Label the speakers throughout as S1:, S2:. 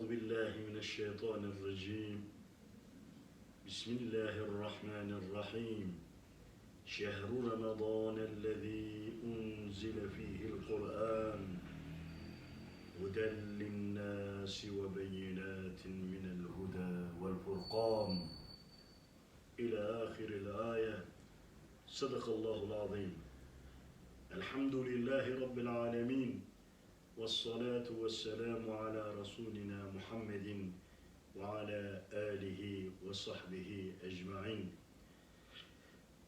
S1: أعوذ بالله من الشيطان الرجيم. بسم الله الرحمن الرحيم. شهر رمضان الذي أنزل فيه القرآن هدى للناس وبينات من الهدى والفرقان. إلى آخر الآية. صدق الله العظيم. الحمد لله رب العالمين. والصلاة والسلام على رسولنا محمد وعلى آله وصحبه ecmain.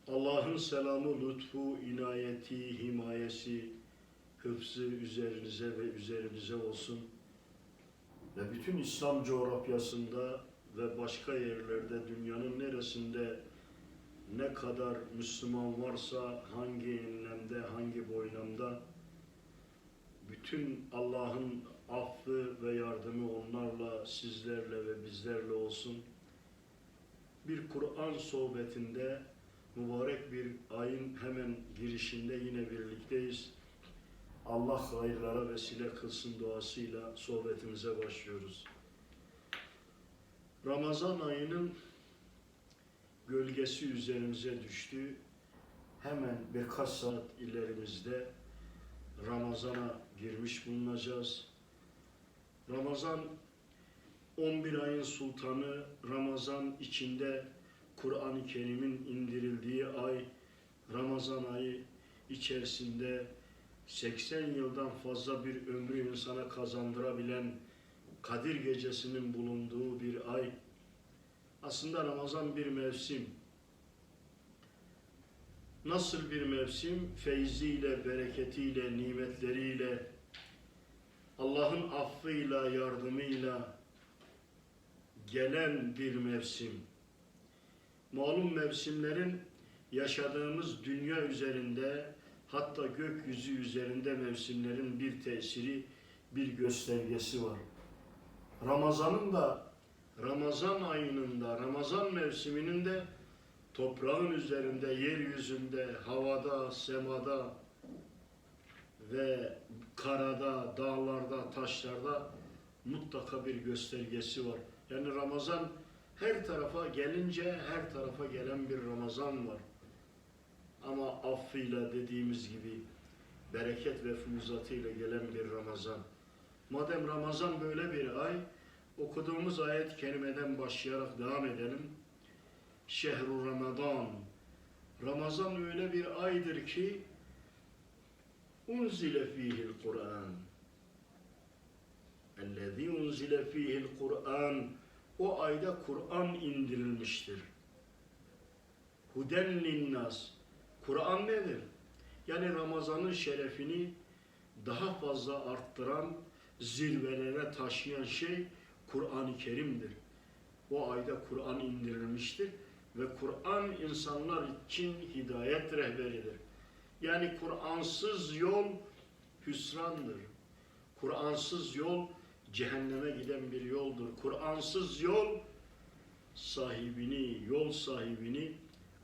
S1: Allah'ın selamı, lütfu, inayeti, himayesi, hıfzı üzerinize ve üzerinize olsun. Ve bütün İslam coğrafyasında ve başka yerlerde dünyanın neresinde ne kadar Müslüman varsa hangi enlemde, hangi boylamda bütün Allah'ın affı ve yardımı onlarla, sizlerle ve bizlerle olsun. Bir Kur'an sohbetinde mübarek bir ayın hemen girişinde yine birlikteyiz. Allah hayırlara vesile kılsın duasıyla sohbetimize başlıyoruz. Ramazan ayının gölgesi üzerimize düştü. Hemen birkaç saat ilerimizde Ramazan'a girmiş bulunacağız. Ramazan 11 ayın sultanı, Ramazan içinde Kur'an-ı Kerim'in indirildiği ay, Ramazan ayı içerisinde 80 yıldan fazla bir ömrü insana kazandırabilen Kadir Gecesi'nin bulunduğu bir ay. Aslında Ramazan bir mevsim. Nasıl bir mevsim? Feyziyle, bereketiyle, nimetleriyle, Allah'ın affıyla, yardımıyla gelen bir mevsim. Malum mevsimlerin yaşadığımız dünya üzerinde, hatta gökyüzü üzerinde mevsimlerin bir tesiri, bir göstergesi var. Ramazan'ın da, Ramazan ayının da, Ramazan mevsiminin de toprağın üzerinde, yeryüzünde, havada, semada ve karada, dağlarda, taşlarda mutlaka bir göstergesi var. Yani Ramazan her tarafa gelince her tarafa gelen bir Ramazan var. Ama affıyla dediğimiz gibi bereket ve fuzatıyla gelen bir Ramazan. Madem Ramazan böyle bir ay, okuduğumuz ayet kerimeden başlayarak devam edelim. Şehru Ramazan. Ramazan öyle bir aydır ki unzile fihil Kur'an. Ellezî unzile fihil Kur'an. O ayda Kur'an indirilmiştir. Huden linnas. Kur'an nedir? Yani Ramazan'ın şerefini daha fazla arttıran, zirvelere taşıyan şey Kur'an-ı Kerim'dir. O ayda Kur'an indirilmiştir ve Kur'an insanlar için hidayet rehberidir. Yani Kur'ansız yol hüsrandır. Kur'ansız yol cehenneme giden bir yoldur. Kur'ansız yol sahibini, yol sahibini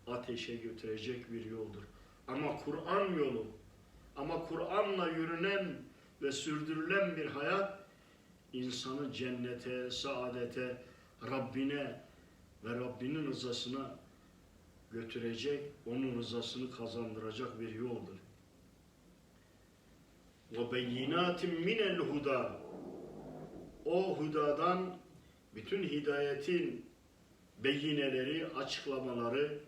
S1: ateşe götürecek bir yoldur. Ama Kur'an yolu, ama Kur'an'la yürünen ve sürdürülen bir hayat insanı cennete, saadete, Rabbine ve Rabbinin rızasına götürecek, onun rızasını kazandıracak bir yoldur. Ve beyinatin minel huda o hudadan bütün hidayetin beyineleri, açıklamaları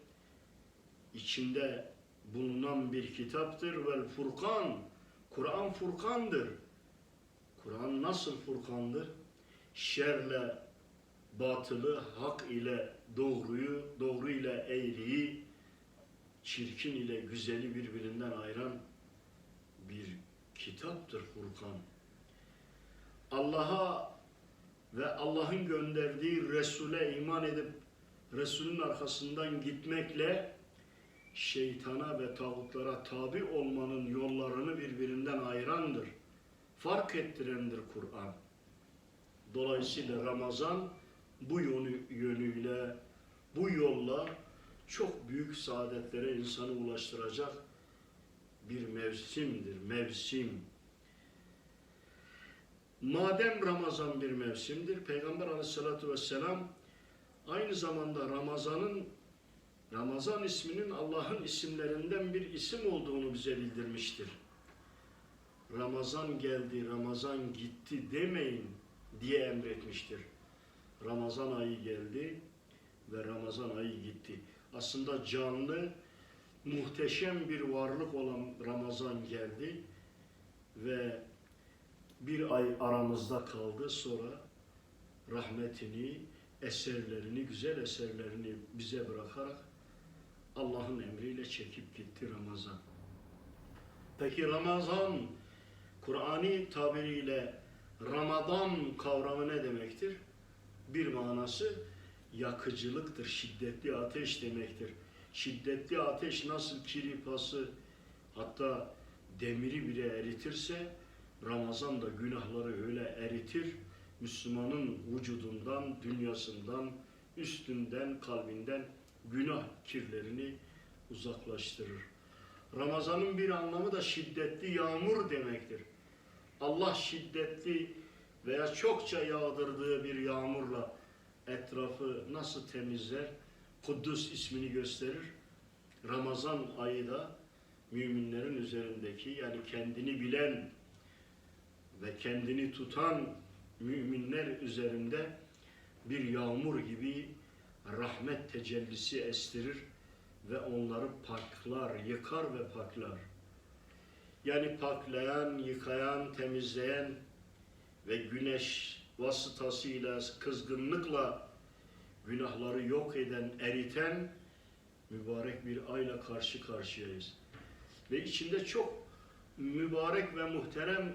S1: içinde bulunan bir kitaptır ve Furkan Kur'an Furkandır. Kur'an nasıl Furkandır? Şerle batılı, hak ile doğruyu, doğru ile eğriyi, çirkin ile güzeli birbirinden ayıran bir kitaptır Furkan. Allah'a ve Allah'ın gönderdiği Resul'e iman edip Resul'ün arkasından gitmekle şeytana ve tağutlara tabi olmanın yollarını birbirinden ayırandır. Fark ettirendir Kur'an. Dolayısıyla Ramazan bu yönü, yönüyle, bu yolla çok büyük saadetlere insanı ulaştıracak bir mevsimdir, mevsim. Madem Ramazan bir mevsimdir, Peygamber aleyhissalatü vesselam aynı zamanda Ramazan'ın Ramazan isminin Allah'ın isimlerinden bir isim olduğunu bize bildirmiştir. Ramazan geldi, Ramazan gitti demeyin diye emretmiştir. Ramazan ayı geldi ve Ramazan ayı gitti. Aslında canlı, muhteşem bir varlık olan Ramazan geldi ve bir ay aramızda kaldı. Sonra rahmetini, eserlerini, güzel eserlerini bize bırakarak Allah'ın emriyle çekip gitti Ramazan. Peki Ramazan, Kur'ani tabiriyle Ramadan kavramı ne demektir? Bir manası yakıcılıktır, şiddetli ateş demektir. Şiddetli ateş nasıl kiripası hatta demiri bile eritirse Ramazan da günahları öyle eritir. Müslümanın vücudundan, dünyasından, üstünden, kalbinden günah kirlerini uzaklaştırır. Ramazanın bir anlamı da şiddetli yağmur demektir. Allah şiddetli veya çokça yağdırdığı bir yağmurla etrafı nasıl temizler? Kuddus ismini gösterir. Ramazan ayı da müminlerin üzerindeki yani kendini bilen ve kendini tutan müminler üzerinde bir yağmur gibi rahmet tecellisi estirir ve onları paklar, yıkar ve paklar. Yani paklayan, yıkayan, temizleyen ve güneş vasıtasıyla, kızgınlıkla günahları yok eden, eriten mübarek bir ayla karşı karşıyayız. Ve içinde çok mübarek ve muhterem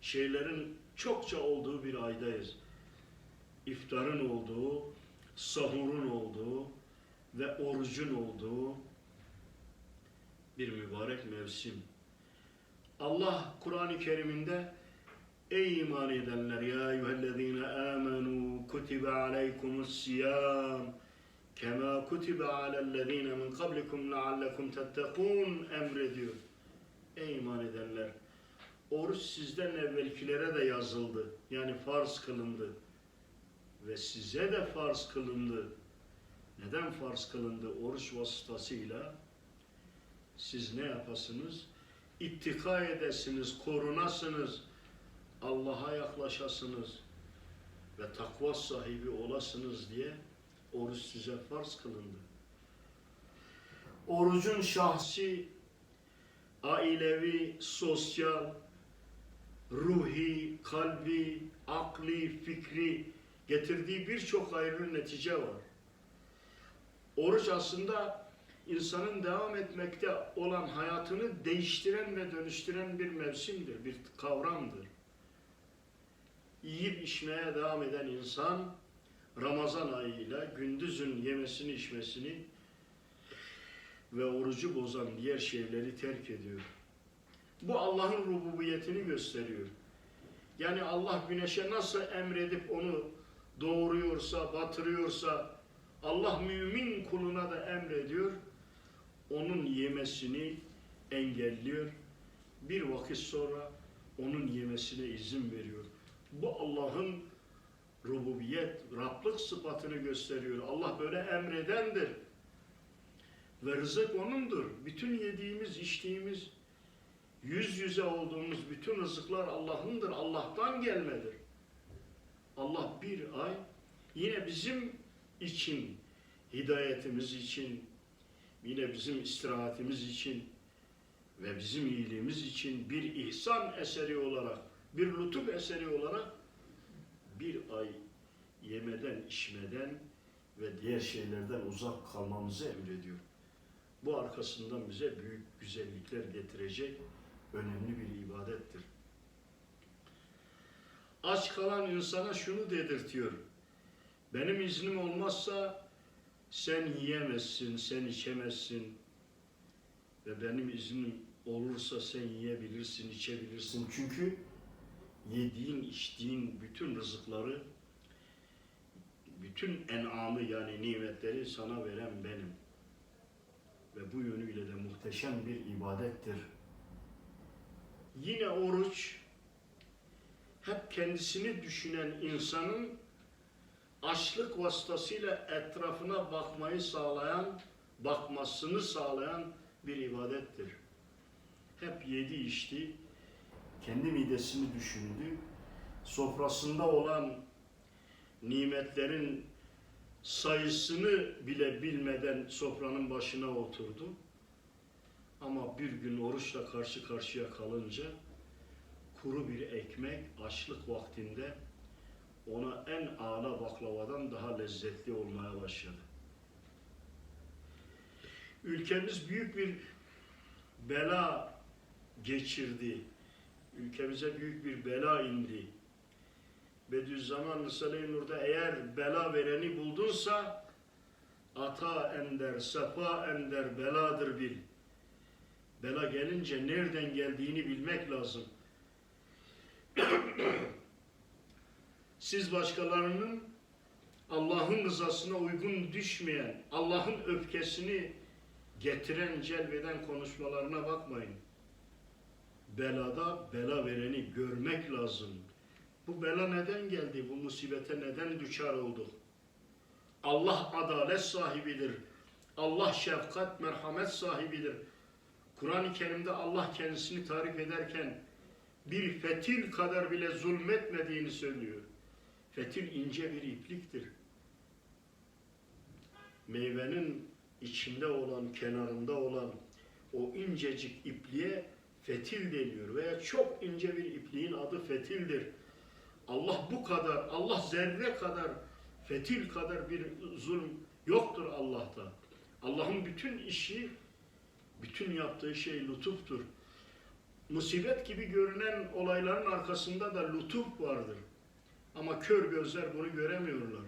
S1: şeylerin çokça olduğu bir aydayız. İftarın olduğu, sahurun olduğu ve orucun olduğu bir mübarek mevsim. Allah Kur'an-ı Kerim'inde Ey iman edenler ya eyyühellezine amenu kutibe aleykumus siyam kema kutibe alellezine min kablikum leallekum tettekûn emrediyor. Ey iman edenler oruç sizden evvelkilere de yazıldı. Yani farz kılındı. Ve size de farz kılındı. Neden farz kılındı? Oruç vasıtasıyla siz ne yapasınız? İttika edesiniz, korunasınız, Allah'a yaklaşasınız ve takva sahibi olasınız diye oruç size farz kılındı. Orucun şahsi, ailevi, sosyal, ruhi, kalbi, akli, fikri getirdiği birçok ayrı netice var. Oruç aslında insanın devam etmekte olan hayatını değiştiren ve dönüştüren bir mevsimdir, bir kavramdır. Yiyip içmeye devam eden insan Ramazan ayıyla gündüzün yemesini içmesini ve orucu bozan diğer şeyleri terk ediyor. Bu Allah'ın rububiyetini gösteriyor. Yani Allah güneşe nasıl emredip onu doğuruyorsa, batırıyorsa, Allah mümin kuluna da emrediyor, onun yemesini engelliyor. Bir vakit sonra onun yemesine izin veriyor. Bu Allah'ın rububiyet, Rablık sıfatını gösteriyor. Allah böyle emredendir. Ve rızık O'nundur. Bütün yediğimiz, içtiğimiz, yüz yüze olduğumuz bütün rızıklar Allah'ındır. Allah'tan gelmedir. Allah bir ay yine bizim için, hidayetimiz için, yine bizim istirahatimiz için ve bizim iyiliğimiz için bir ihsan eseri olarak, bir lütuf eseri olarak bir ay yemeden, içmeden ve diğer şeylerden uzak kalmamızı emrediyor. Bu arkasından bize büyük güzellikler getirecek önemli bir ibadettir. Aç kalan insana şunu dedirtiyor. Benim iznim olmazsa sen yiyemezsin, sen içemezsin ve benim iznim olursa sen yiyebilirsin, içebilirsin. Çünkü yediğin, içtiğin bütün rızıkları, bütün enamı yani nimetleri sana veren benim. Ve bu yönüyle de muhteşem bir ibadettir. Yine oruç hep kendisini düşünen insanın açlık vasıtasıyla etrafına bakmayı sağlayan, bakmasını sağlayan bir ibadettir. Hep yedi içti, kendi midesini düşündü, sofrasında olan nimetlerin sayısını bile bilmeden sofranın başına oturdu. Ama bir gün oruçla karşı karşıya kalınca kuru bir ekmek açlık vaktinde ona en ağla baklavadan daha lezzetli olmaya başladı. Ülkemiz büyük bir bela geçirdi. Ülkemize büyük bir bela indi. Bediüzzaman Risale-i Nur'da eğer bela vereni buldunsa ata ender, sefa ender, beladır bil. Bela gelince nereden geldiğini bilmek lazım. Siz başkalarının Allah'ın rızasına uygun düşmeyen, Allah'ın öfkesini getiren, celbeden konuşmalarına bakmayın. Belada bela vereni görmek lazım. Bu bela neden geldi? Bu musibete neden düçar olduk? Allah adalet sahibidir. Allah şefkat, merhamet sahibidir. Kur'an-ı Kerim'de Allah kendisini tarif ederken bir fetil kadar bile zulmetmediğini söylüyor. Fetil ince bir ipliktir. Meyvenin içinde olan, kenarında olan o incecik ipliğe fetil deniyor veya çok ince bir ipliğin adı fetildir. Allah bu kadar, Allah zerre kadar, fetil kadar bir zulm yoktur Allah'ta. Allah'ın bütün işi, bütün yaptığı şey lütuftur. Musibet gibi görünen olayların arkasında da lütuf vardır. Ama kör gözler bunu göremiyorlar.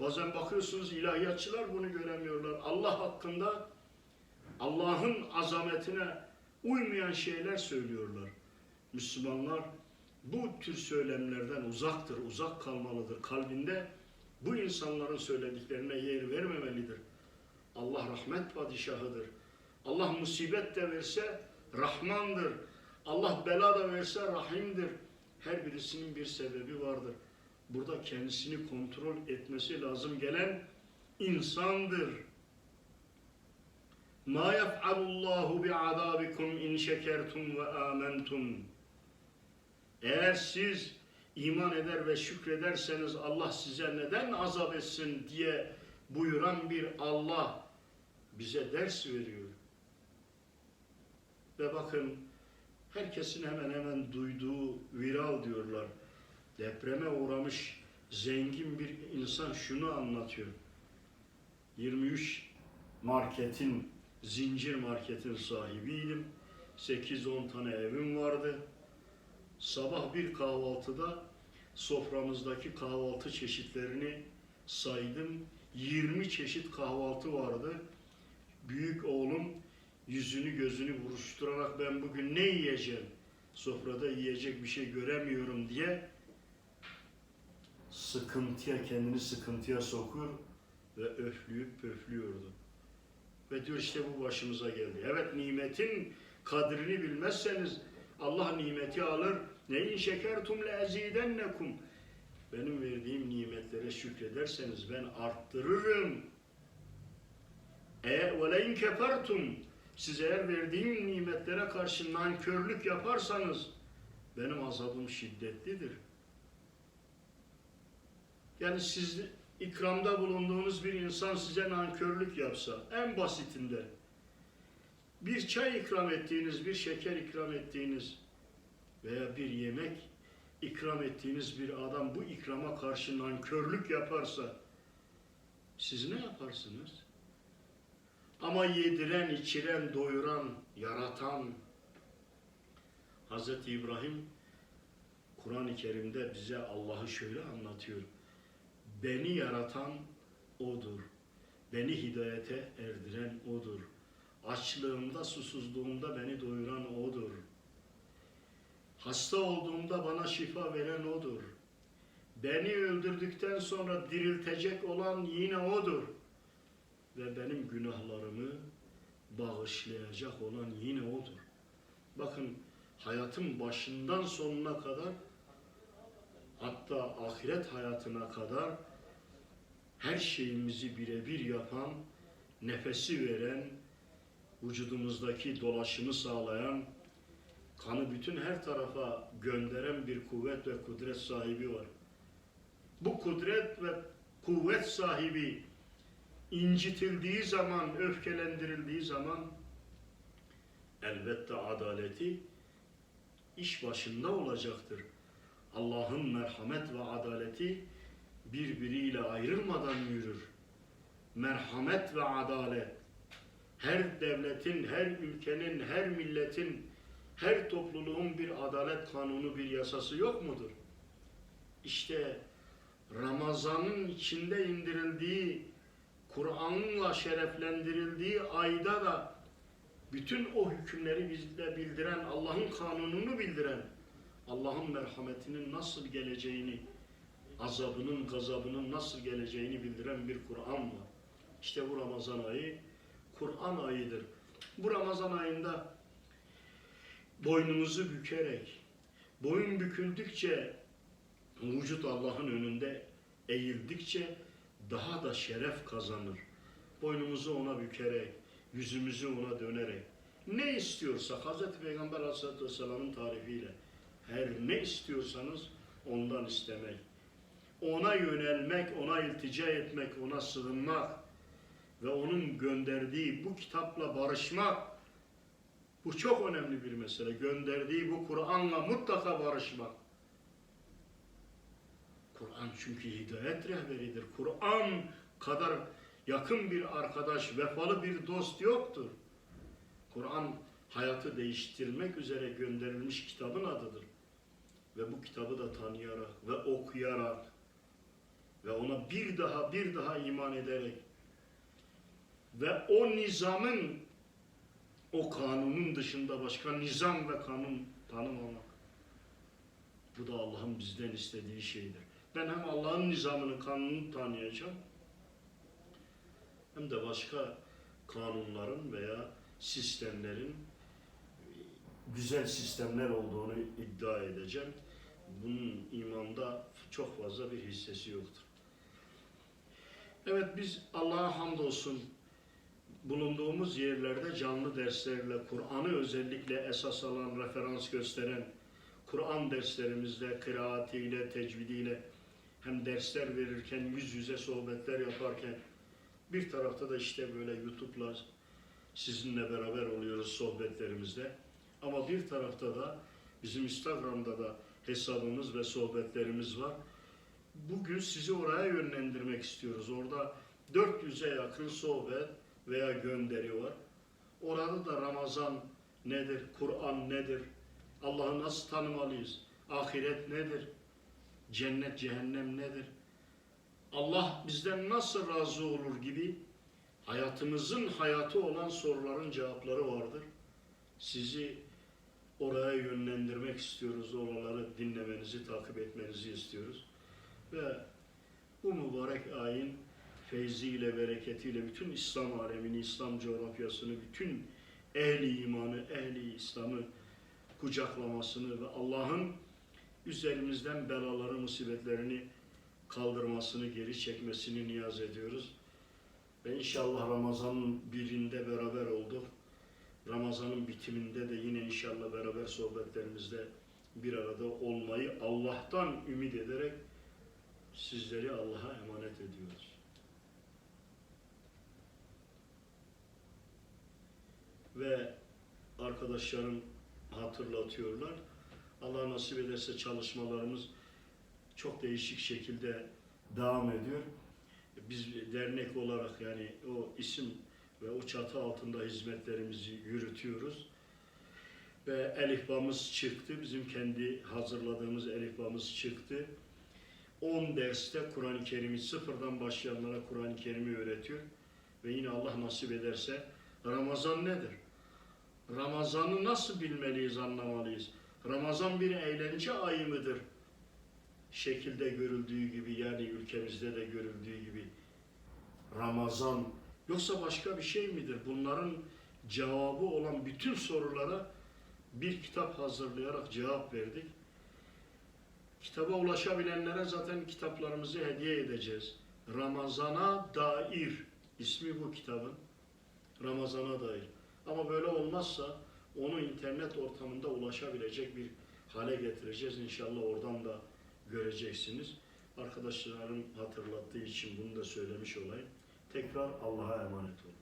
S1: Bazen bakıyorsunuz ilahiyatçılar bunu göremiyorlar. Allah hakkında Allah'ın azametine uymayan şeyler söylüyorlar. Müslümanlar bu tür söylemlerden uzaktır, uzak kalmalıdır. Kalbinde bu insanların söylediklerine yer vermemelidir. Allah rahmet padişahıdır. Allah musibet de verse Rahmandır. Allah bela da verse Rahim'dir. Her birisinin bir sebebi vardır. Burada kendisini kontrol etmesi lazım gelen insandır. Ma yef'alullahu bi'adabikum in şekertum ve amentum. Eğer siz iman eder ve şükrederseniz Allah size neden azap etsin diye buyuran bir Allah bize ders veriyor. Ve bakın herkesin hemen hemen duyduğu viral diyorlar. Depreme uğramış zengin bir insan şunu anlatıyor. 23 marketin, zincir marketin sahibiydim. 8-10 tane evim vardı. Sabah bir kahvaltıda soframızdaki kahvaltı çeşitlerini saydım. 20 çeşit kahvaltı vardı. Büyük oğlum yüzünü gözünü buruşturarak ben bugün ne yiyeceğim? Sofrada yiyecek bir şey göremiyorum diye sıkıntıya kendini sıkıntıya sokur ve öflüyüp pöflüyordu. Ve diyor işte bu başımıza geldi. Evet nimetin kadrini bilmezseniz Allah nimeti alır. Ne in şekertum le ezidennekum. Benim verdiğim nimetlere şükrederseniz ben arttırırım. E ve le in kefertum. Siz eğer verdiğim nimetlere karşı nankörlük yaparsanız benim azabım şiddetlidir. Yani siz ikramda bulunduğunuz bir insan size nankörlük yapsa en basitinde bir çay ikram ettiğiniz, bir şeker ikram ettiğiniz veya bir yemek ikram ettiğiniz bir adam bu ikrama karşı nankörlük yaparsa siz ne yaparsınız? Ama yediren, içiren, doyuran, yaratan Hz. İbrahim Kur'an-ı Kerim'de bize Allah'ı şöyle anlatıyor. Beni yaratan O'dur. Beni hidayete erdiren O'dur. Açlığımda, susuzluğumda beni doyuran O'dur. Hasta olduğumda bana şifa veren O'dur. Beni öldürdükten sonra diriltecek olan yine O'dur. Ve benim günahlarımı bağışlayacak olan yine O'dur. Bakın hayatın başından sonuna kadar hatta ahiret hayatına kadar her şeyimizi birebir yapan, nefesi veren, vücudumuzdaki dolaşımı sağlayan, kanı bütün her tarafa gönderen bir kuvvet ve kudret sahibi var. Bu kudret ve kuvvet sahibi incitildiği zaman, öfkelendirildiği zaman elbette adaleti iş başında olacaktır. Allah'ın merhamet ve adaleti birbiriyle ayrılmadan yürür. Merhamet ve adalet her devletin, her ülkenin, her milletin, her topluluğun bir adalet kanunu, bir yasası yok mudur? İşte Ramazan'ın içinde indirildiği, Kur'an'la şereflendirildiği ayda da bütün o hükümleri bizle bildiren, Allah'ın kanununu bildiren, Allah'ın merhametinin nasıl geleceğini, azabının, gazabının nasıl geleceğini bildiren bir Kur'an var. İşte bu Ramazan ayı Kur'an ayıdır. Bu Ramazan ayında boynumuzu bükerek, boyun büküldükçe, vücut Allah'ın önünde eğildikçe daha da şeref kazanır. Boynumuzu ona bükerek, yüzümüzü ona dönerek, ne istiyorsak Hz. Peygamber Aleyhisselatü Vesselam'ın tarifiyle, her ne istiyorsanız ondan istemek, ona yönelmek, ona iltica etmek, ona sığınmak ve onun gönderdiği bu kitapla barışmak, bu çok önemli bir mesele. Gönderdiği bu Kur'an'la mutlaka barışmak. Kur'an çünkü hidayet rehberidir. Kur'an kadar yakın bir arkadaş, vefalı bir dost yoktur. Kur'an hayatı değiştirmek üzere gönderilmiş kitabın adıdır. Ve bu kitabı da tanıyarak ve okuyarak ve ona bir daha bir daha iman ederek ve o nizamın o kanunun dışında başka nizam ve kanun tanımamak. Bu da Allah'ın bizden istediği şeydir. Ben hem Allah'ın nizamını, kanununu tanıyacağım hem de başka kanunların veya sistemlerin güzel sistemler olduğunu iddia edeceğim. Bunun imanda çok fazla bir hissesi yoktur. Evet biz Allah'a hamdolsun bulunduğumuz yerlerde canlı derslerle, Kur'an'ı özellikle esas alan, referans gösteren, Kur'an derslerimizde, kıraatiyle, tecvidiyle hem dersler verirken, yüz yüze sohbetler yaparken bir tarafta da işte böyle YouTube'la sizinle beraber oluyoruz sohbetlerimizde. Ama bir tarafta da bizim Instagram'da da hesabımız ve sohbetlerimiz var. Bugün sizi oraya yönlendirmek istiyoruz. Orada 400'e yakın sohbet veya gönderi var. Orada da Ramazan nedir, Kur'an nedir, Allah'ı nasıl tanımalıyız, ahiret nedir, cennet, cehennem nedir, Allah bizden nasıl razı olur gibi hayatımızın hayatı olan soruların cevapları vardır. Sizi oraya yönlendirmek istiyoruz, oraları dinlemenizi, takip etmenizi istiyoruz. Ve bu mübarek ayın feyziyle, bereketiyle bütün İslam alemini, İslam coğrafyasını, bütün ehli imanı, ehli İslam'ı kucaklamasını ve Allah'ın üzerimizden belaları, musibetlerini kaldırmasını, geri çekmesini niyaz ediyoruz. Ve inşallah Ramazan'ın birinde beraber olduk. Ramazan'ın bitiminde de yine inşallah beraber sohbetlerimizde bir arada olmayı Allah'tan ümit ederek sizleri Allah'a emanet ediyoruz. Ve arkadaşlarım hatırlatıyorlar. Allah nasip ederse çalışmalarımız çok değişik şekilde devam ediyor. Biz dernek olarak yani o isim ve o çatı altında hizmetlerimizi yürütüyoruz. Ve elifbamız çıktı. Bizim kendi hazırladığımız elifbamız çıktı. 10 derste Kur'an-ı Kerim'i sıfırdan başlayanlara Kur'an-ı Kerim'i öğretiyor. Ve yine Allah nasip ederse Ramazan nedir? Ramazan'ı nasıl bilmeliyiz, anlamalıyız? Ramazan bir eğlence ayı mıdır? Şekilde görüldüğü gibi yani ülkemizde de görüldüğü gibi Ramazan yoksa başka bir şey midir? Bunların cevabı olan bütün sorulara bir kitap hazırlayarak cevap verdik. Kitaba ulaşabilenlere zaten kitaplarımızı hediye edeceğiz. Ramazana dair ismi bu kitabın. Ramazana dair. Ama böyle olmazsa onu internet ortamında ulaşabilecek bir hale getireceğiz. İnşallah oradan da göreceksiniz. Arkadaşlarım hatırlattığı için bunu da söylemiş olayım. Tekrar Allah'a emanet olun.